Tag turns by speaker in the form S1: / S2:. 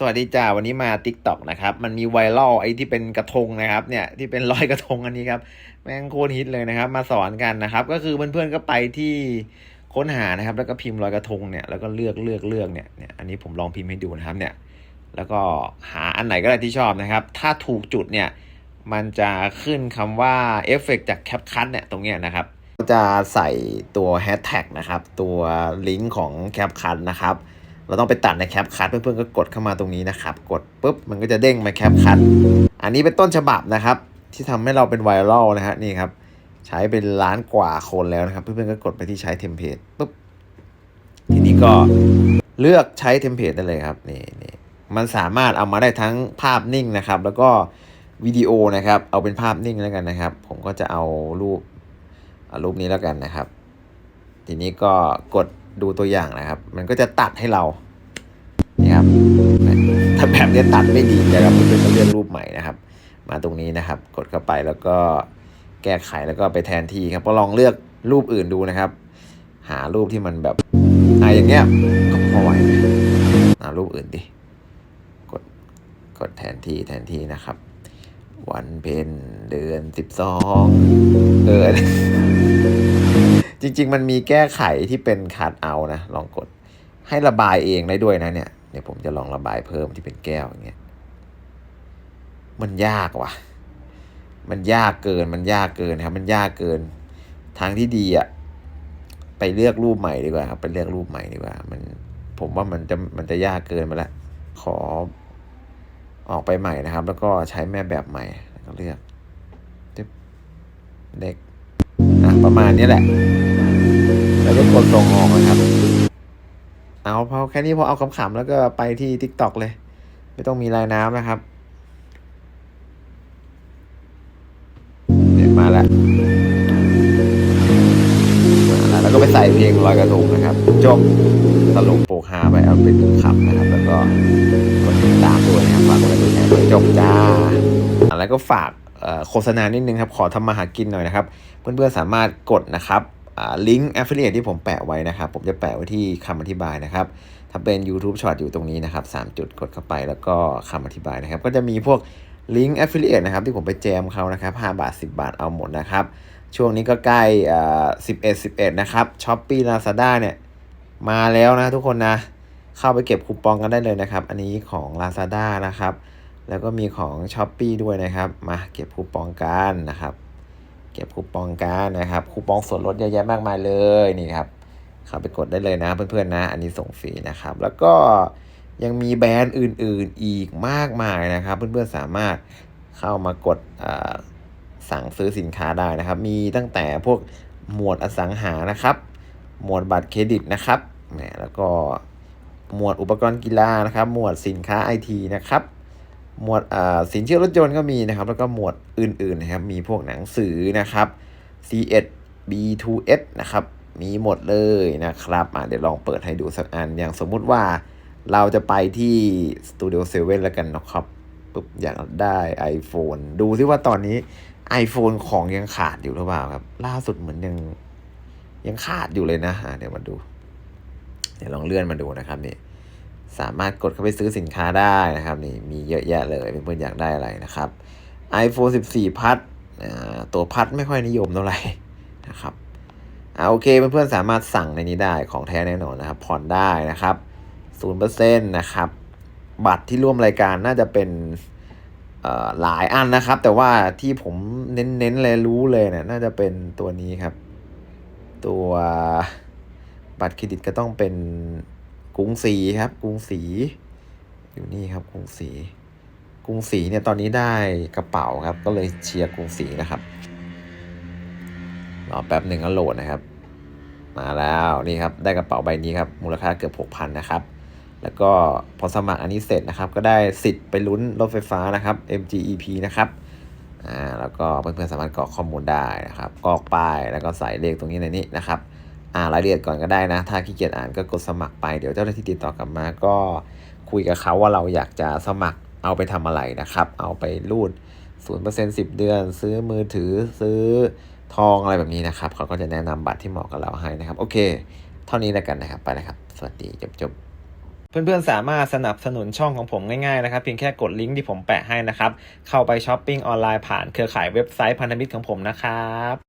S1: สวัสดีจ้าวันนี้มา t ิ k t o k นะครับ มันมีไวรัลไอ้ที่เป็นกระทงนะครับเนี่ยที่เป็นรอยกระทงอันนี้ครับแม่งโคตรฮิตเลยนะครับ มาสอนกันนะครับ ก็คือเพื่อนๆก็ไปที่ค้นหานะครับ แล้วก็พิมพ์รอยกระทงเนี่ยแล้วก็เลือกเลือกเลือกเนี่ยเนี่ยอันนี้ผมลองพิมพ์ให้ดูนะครับเนี่ยแล้วก็หาอันไหนก็ได้ที่ชอบนะครับ ถ้าถูกจุดเนี่ยมันจะขึ้นคำว่าเอฟเฟกจากแคปคัทเนี่ยตรงเนี้ยนะครับจะใส่ตัวแฮชแท็กนะครับตัวลิงก์ของแคปคัทนะครับ เราต้องไปตัดในแคปคัทเพื่อนๆก็กดเข้ามาตรงนี้นะครับ กดปุ๊บมันก็จะเด้งมาแคปคัทอันนี้เป็นต้นฉบับนะครับ ที่ทำให้เราเป็นไวรัลนะฮะนี่ครับ ใช้เป็นล้านกว่าคนแล้วนะครับ เพื่อนๆก็กดไปที่ใช้เทมเพลตปุ๊บทีนี้ก็เลือกใช้เทมเพลตได้เลยครับนี่นี่มันสามารถเอามาได้ทั้งภาพนิ่งนะครับ แล้วก็วิดีโอนะครับ เอาเป็นภาพนิ่งแล้วกันนะครับ ผมก็จะเอารูปเอารูปนี้แล้วกันนะครับ ทีนี้ก็กด ดูตัวอย่างนะครับ มันก็จะตัดให้เรานี่ครับถ้าแบบนี้ตัดไม่ดีนะครับเพื่อนก็เลือกรูปใหม่นะครับ มาตรงนี้นะครับ กดเข้าไปแล้วก็แก้ไขแล้วก็ไปแทนที่ครับก็ลองเลือกรูปอื่นดูนะครับ หารูปที่มันแบบอะอย่างเงี้ยก็พอไหวนะหารูปอื่นดิกดกดแทนที่แทนที่นะครับ วันเพ็ญเดือนสิบสองเออ จริง ๆ มันมีแก้ไขที่เป็นคัดเอานะ ลองกดให้ระบายเองได้ด้วยนะเนี่ยเดี๋ยวผมจะลองระบายเพิ่มที่เป็นแก้วอย่างเงี้ยมันยากว่ะ มันยากเกิน มันยากเกินครับ มันยากเกิน ทางที่ดีอะไปเลือกรูปใหม่ดีกว่าครับ ไปเลือกรูปใหม่ดีกว่า มัน ผมว่ามันจะ มันจะยากเกินไปละขอออกไปใหม่นะครับ แล้วก็ใช้แม่แบบใหม่ แล้วก็เลือกเล็ก ประมาณนี้แหละแล้วก็กดส่งออกนะครับ เอาพอแค่นี้พอเอาขำๆแล้วก็ไปที่ t ิ k t o k เลย ไม่ต้องมีลายน้ำนะครับเนี่ยมาแล้วมาแล้วแล้วก็ไปใส่เพลงลอยกระทงนะครับ จบตลกโปกฮาไปเอาเป็นขำนะครับ แล้วก็กดติดตามด้วยนะครับฝากกดไลค์กดแชร์ด้วยจบจ้าอะแล้วก็ฝาก โฆษณานิดนึงครับ ขอทำมาหากินหน่อยนะครับ เพื่อนๆสามารถกดนะครับลิงก์ affiliate ที่ผมแปะไว้นะครับ ผมจะแปะไว้ที่คำอธิบายนะครับ ถ้าเป็น YouTube Short อยู่ตรงนี้นะครับ 3 จุดกดเข้าไปแล้วก็คำอธิบายนะครับ ก็จะมีพวกลิงก์ affiliate นะครับ ที่ผมไปแจมเขานะครับ 5 บาท 10 บาทเอาหมดนะครับ ช่วงนี้ก็ใกล้อ่า11 11 นะครับ Shopee Lazada เนี่ย มาแล้วนะทุกคนนะ เข้าไปเก็บคูปองกันได้เลยนะครับ อันนี้ของ Lazada นะครับ แล้วก็มีของ s h อ p e e ด้วยนะครับ มาเก็บคูปองกันนะครับ เก็บคูปองกันนะครับ คูปองส่วนลดเยอะแยะมากมายเลยนี่ครับเข้าไปกดได้เลยนะเพื่อนๆนะ อันนี้ส่งฟรีนะครับ แล้วก็ยังมีแบรนด์อื่นๆอีกมากมายนะครับ เพื่อนๆสามารถเข้ามากดสั่งซื้อสินค้าได้นะครับ มีตั้งแต่พวกหมวดอสังหานะครับ หมวดบัตรเครดิตนะครับแล้วก็หมวดอุปกรณ์กีฬานะครับ หมวดสินค้าไอทีนะครับ หมวดอ่าสินเชื่อรถยนต์ก็มีนะครับ แล้วก็หมวดอื่นๆนะครับ มีพวกหนังสือนะครับ C1 B2S นะครับ มีหมดเลยนะครับเดี๋ยวลองเปิดให้ดูสักอัน อย่างสมมุติว่าเราจะไปที่ Studio 7แล้วกันนะครับปุ๊บอยากได้ iPhone ดูซิว่าตอนนี้ iPhone ของยังขาดอยู่หรือเปล่าครับ ล่าสุดเหมือนยังยังขาดอยู่เลยนะะเดี๋ยวมาดู เดี๋ยวลองเลื่อนมาดูนะครับนี่ สามารถกดเข้าไปซื้อสินค้าได้นะครับนี่มีเยอะแยะเลยเพื่อนๆอยากได้อะไรนะครับ iPhone 14 พัดตัวพัดไม่ค่อยนิยมเท่าไหร่นะครับอ่าโอเคเพื่อนๆสามารถสั่งในนี้ได้ของแท้แน่นอนนะครับ ผ่อนได้นะครับ0%นะครับ บัตรที่ร่วมรายการน่าจะเป็นหลายอันนะครับ แต่ว่าที่ผมเน้นๆเลยรู้เลยเนี่ยน่าจะเป็นตัวนี้ครับ ตัวบัตรเครดิตก็ต้องเป็น กรุงศรีครับ กรุงศรีอยู่นี่ครับ กรุงศรีกรุงศรีเนี่ยตอนนี้ได้กระเป๋าครับ ก็เลยเชียร์กรุงศรีนะครับรอแป๊บหนึ่งก็โหลดนะครับ มาแล้วนี่ครับได้กระเป๋าใบนี้ครับมูลค่าเกือบ6,000นะครับ แล้วก็พอสมัครอันนี้เสร็จนะครับ ก็ได้สิทธิ์ไปลุ้นรถไฟฟ้านะครับ MGEP นะครับอ่าแล้วก็เพื่อนๆสามารถกรอกข้อมูลได้นะครับกรอกป้ายแล้วก็ใส่เลขตรงนี้ในนี้นะครับ อ่านรายละเอียดก่อนก็ได้นะ ถ้าขี้เกียจอ่านก็กดสมัครไป เดี๋ยวเจ้าหน้าที่ติดต่อกลับมา ก็คุยกับเขาว่าเราอยากจะสมัครเอาไปทำอะไรนะครับ เอาไปรูด0% 10 เดือน ซื้อมือถือซื้อทองอะไรแบบนี้นะครับเขาก็จะแนะนำบัตรที่เหมาะกับเราให้นะครับ โอเค เท่านี้แล้วกันนะครับ ไปแล้วครับ สวัสดีจบจบเพื่อนๆ สามารถสนับสนุนช่องของผมง่ายๆนะครับ เพียงแค่กดลิงก์ที่ผมแปะให้นะครับ เข้าไปช้อปปิ้งออนไลน์ผ่านเครือข่ายเว็บไซต์พันธมิตรของผมนะครับ